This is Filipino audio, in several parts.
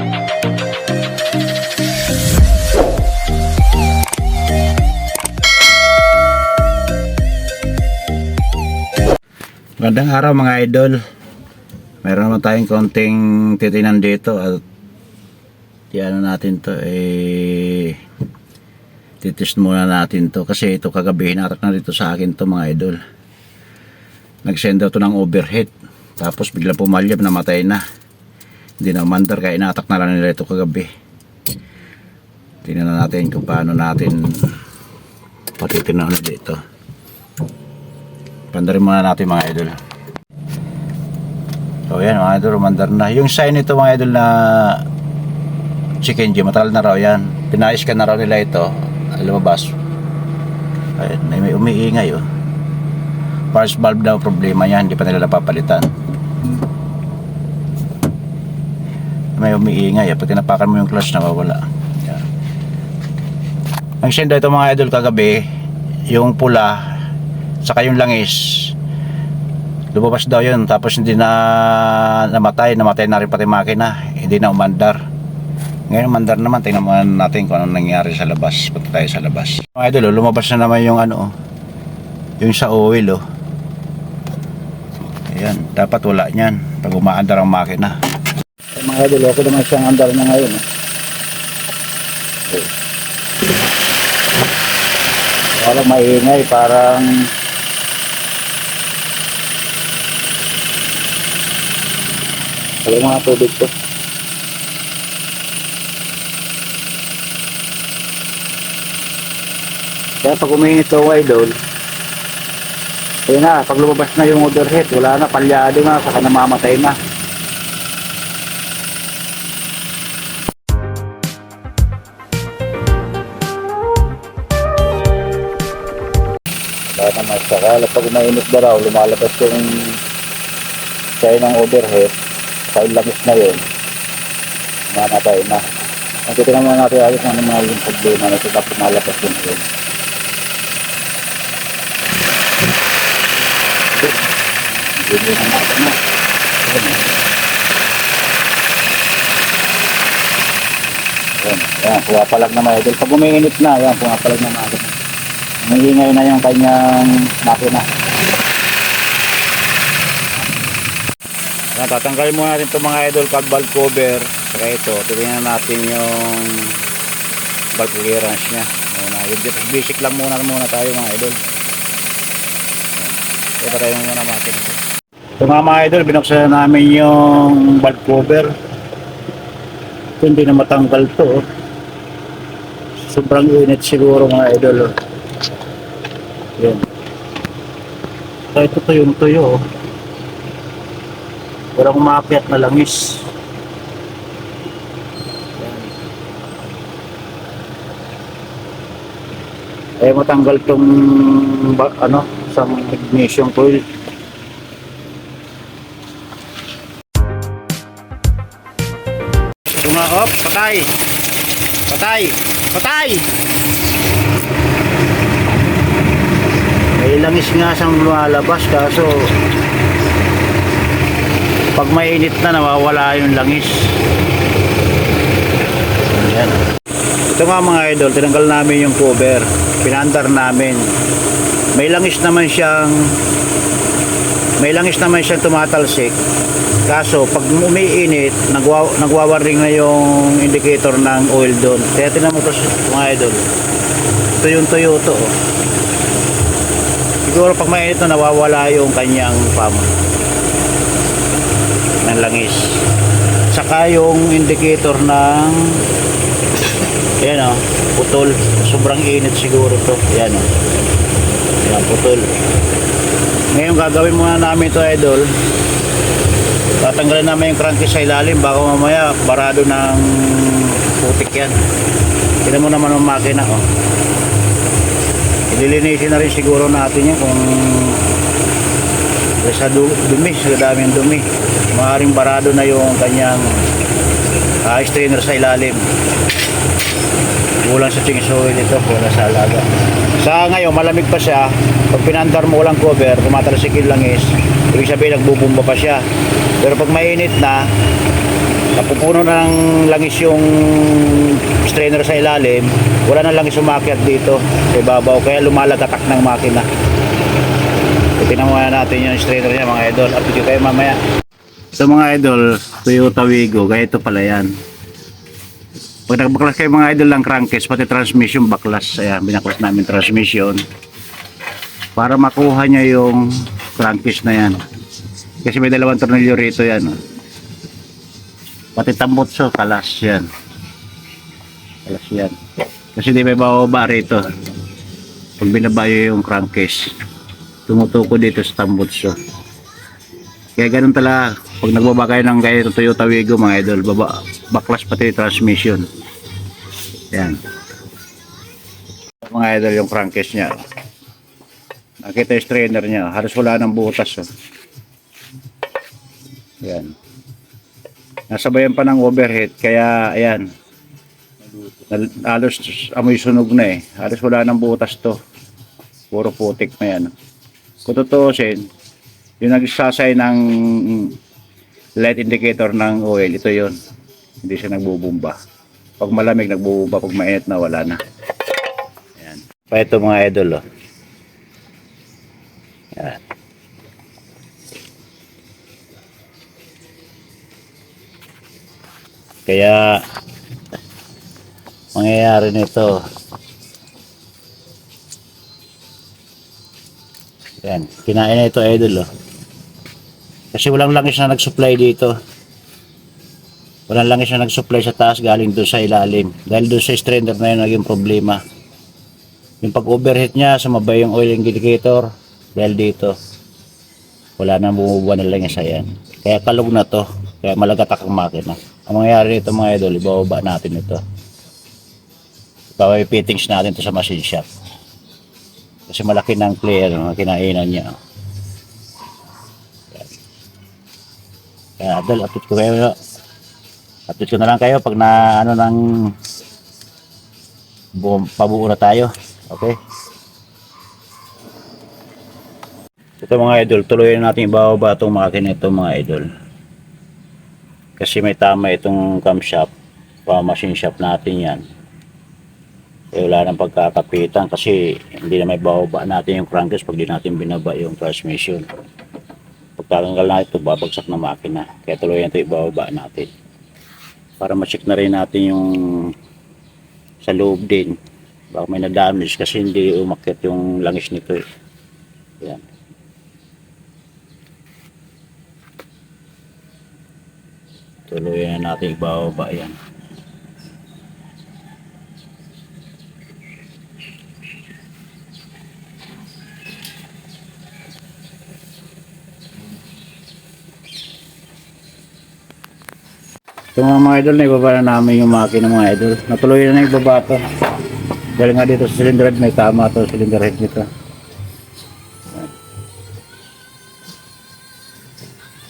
Magandang araw mga idol. Meron naman tayong konting titinan dito at ano natin to eh titest muna natin to kasi ito kagabi hinatak na dito sa akin to mga idol. Nag-send daw to ng overhead tapos bigla pumalyab namatay na. Hindi na umandar kaya inatak na lang nila ito kagabi. Tingnan na natin kung paano natin patitinan na dito. Pandarin muna natin mga idol. So yan mga idol, umandar na. Yung sign nito mga idol na chicken gym, matagal na raw yan. Pinais-scan na raw nila ito. Lumabas. Ayun, may umiingay oh. First valve daw problema yan, hindi pa nila napapalitan. May umiingay, pag tinapakan mo yung clutch nawawala. Yan. Ang send ito mga idol kagabi, yung pula, saka yung langis lumabas daw yun. Tapos hindi na namatay namatay na rin pati makina. Hindi na umandar. Ngayon umandar naman. Tingnan mo natin kung anong nangyari sa labas. Punta tayo sa labas. Mga idol oh, lumabas na naman yung ano yung sa oil oh. Ayan dapat wala nyan pag umaandar ang makina mga idol okay naman siyang andar na ngayon oh. Walang maingay, parang Wala mga tubig to. Kaya pag uminit to idol, ayun na, pag lumabas na yung overhead, wala na, palyado na, saka namamatay na. Kaya naman, saka pag umainit na raw, lumalabas yung kaya ng overhead, sa langis na yun, mamatay na. Ang titignan muna natin ayos ano mga yung problema na ito tapos malabas yun yun. Hindi na natin na. Yan, yan, pumapalag na mga idol. Pag umiinit na, yan, pumapalag na mga idol. Umingay na yung kanyang makina. Tatanggalin muna natin itong mga idol kag valve cover. Saka ito, titingnan natin yung valve clearance niya. Muna, yung basic lang muna muna tayo mga idol. Ito tayo muna natin. Ito mga mga idol, binuksan na namin yung valve cover. Ito hindi na matanggal to. oh. Sobrang init siguro mga idol. oh. Yan. So, ito to yung tuyo. oh. Walang umakyat na langis. Ay matanggal tong ano, sa magnesium coil. Tunga op, patay. Patay. Patay. May langis nga siyang lumalabas kaso pag mainit na nawawala yung langis. Ayan. ito nga mga idol tinanggal namin yung cover. Pinandar namin. May langis naman siyang may langis naman siyang tumatalsik. Kaso pag umiinit nagwa, nagwawaring na yung indicator ng oil doon. Kaya tinan mo to mga idol. Ito yung tuyo to oh. Siguro pag mainit na nawawala yung kanyang pump. Ng langis. Saka yung indicator ng yan o putol. Sobrang init siguro to. Yan o yan putol. Ngayon gagawin muna namin to idol. Tatanggalin namin yung crankcase sa ilalim baka mamaya barado ng putik yan. Tinan mo naman ang makina o ililinisin na rin siguro natin yan kung sa du- dumi, sa daming dumi. Maaring barado na yung kanyang uh, strainer sa ilalim. Kulang sa chingis oil ito, kulang sa alaga. Sa ngayon, malamig pa siya. Pag pinandar mo walang cover, tumatalsik yung langis, ibig sabihin nagbubumba pa siya. Pero pag mainit na, napupuno na ng langis yung strainer sa ilalim, wala na langis umakyat dito sa ibabaw, kaya lumalagatak ng makina. So, tingnan muna natin yung strainer niya mga idol. Update ko kayo mamaya. Ito mga idol, Toyota Wigo, kaya pala yan. Pag nagbaklas kayo mga idol ng crankcase, pati transmission baklas. Ayan, binaklas namin transmission. Para makuha niya yung crankcase na yan. Kasi may dalawang tornilyo rito yan. Pati tambutso, kalas yan. Kalas yan. Kasi di may bababa rito. Pag binabayo yung crankcase, tumutuko dito sa tambutso. Kaya ganun talaga, pag nagbaba kayo ng gaya ng Toyota Wigo mga idol, baba, baklas pati transmission. Yan. Mga idol yung crankcase niya. Nakita yung strainer niya, halos wala ng butas. Oh. Yan. Nasabayan pa ng overhead, kaya ayan. Halos amoy sunog na eh. Halos wala ng butas to. Puro putik na yan. Kung tutuusin, yung nagsasay ng light indicator ng oil, ito yon Hindi siya nagbubumba. Pag malamig, nagbubumba. Pag mainit na, wala na. Ayan. Pa ito mga idol, oh. Ayan. Kaya, mangyayari nito, Yan, kinain na ito idol oh. Kasi walang langis na nag-supply dito. Walang langis na nag-supply sa taas galing doon sa ilalim. Dahil doon sa strainer na yun naging problema. Yung pag-overheat niya, sumabay yung oil indicator. Dahil dito, wala na bumubuwa na langis ayan. Kaya kalog na to. Kaya malagatak ang makina. Ang mangyayari nito mga idol, ibababa natin ito. Ibababa fittings natin to sa machine shop. Kasi malaki ng player, mga kinainan niya. Yan. Kaya Adol, update ko kayo. Update ko na lang kayo pag na ano ng buong pabuo na tayo. Okay? Ito mga idol, tuloy na natin ibababa itong makina ito mga idol. Kasi may tama itong camshaft, pa machine shop natin yan eh, wala nang pagkakapitan kasi hindi na may bababa natin yung crankcase pag di natin binaba yung transmission. Pagtatanggal na ito, babagsak na makina. Kaya tuloy ito ibababa natin. Para ma-check na rin natin yung sa loob din. Baka may na-damage kasi hindi umakit yung langis nito eh. Yan. Tuloy na natin ibababa yan. Ito mga mga idol, naibaba na namin yung makina mga idol. Natuloy na na ibaba ito. Dahil nga dito sa cylinder head, may tama ito cylinder head nito.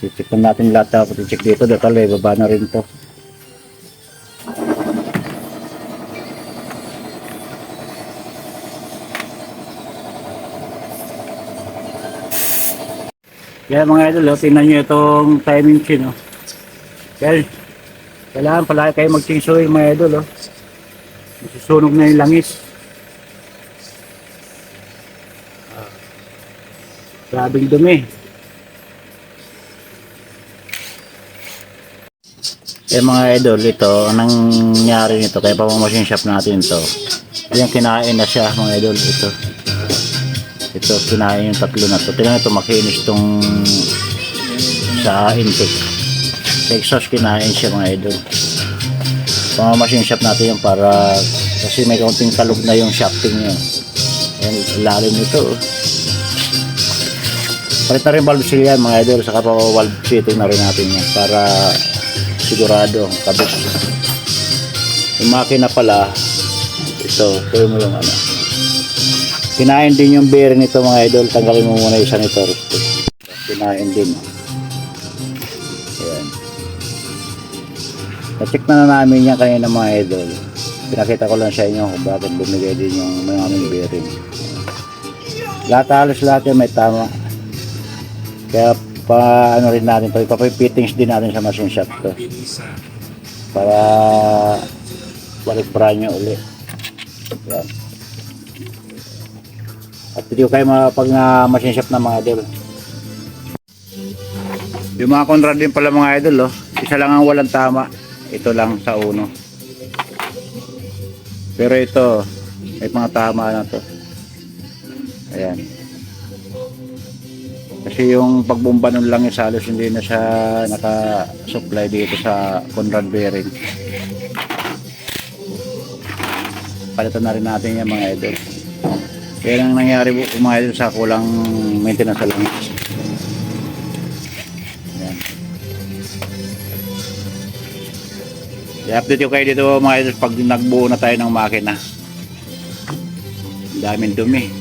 I-check natin lahat tapos i-check dito. Dito, ibaba na rin to. Kaya mga idol, oh, tingnan nyo itong timing chain. Oh. Kaya, kailangan pala kayo mag-chingsoy mga idol. Oh. Masusunog na yung langis. Ah. Grabing dumi. Eh mga idol, ito, anong nangyari nito? Kaya pa machine shop natin to. Yung kinain na siya mga idol, ito. Ito, kinain yung tatlo na to. Tingnan ito, makinis tong sa intake. Exhaust kinain siya mga idol. Pang machine shop natin yung para kasi may kaunting kalog na yung shafting niya. Ayan, lalim nito. Palit na rin valve seal yan mga idol. Saka pa valve fitting na rin natin yan para sigurado kabit. Yung makina pala, ito, tuloy mo yung ano. Kinain din yung bearing nito mga idol. Tanggalin mo muna isa nito. Kinain din. Na-check na, na namin yan kanina mga idol. Pinakita ko lang sa inyo kung bakit bumigay din yung maraming bearing. Lahat halos lahat yan may tama. Kaya pa ano rin natin to, ipapittings din natin sa machine shop to. para balik nyo uli. Yan. At hindi ko kayo ma- pag na machine shop na mga idol. Yung mga Conrad din pala mga idol, oh. isa lang ang walang tama. Ito lang sa uno. Pero ito, may mga tama na to. Ayan. Kasi yung pagbomba nun lang yung salos hindi na siya naka-supply dito sa Conrad bearing. Palitan na rin natin yung mga idol. Yan ang nangyari po mga idol sa kulang maintenance sa langis. I-update ko kayo dito mga idol pag nagbuo na tayo ng makina. Daming dumi.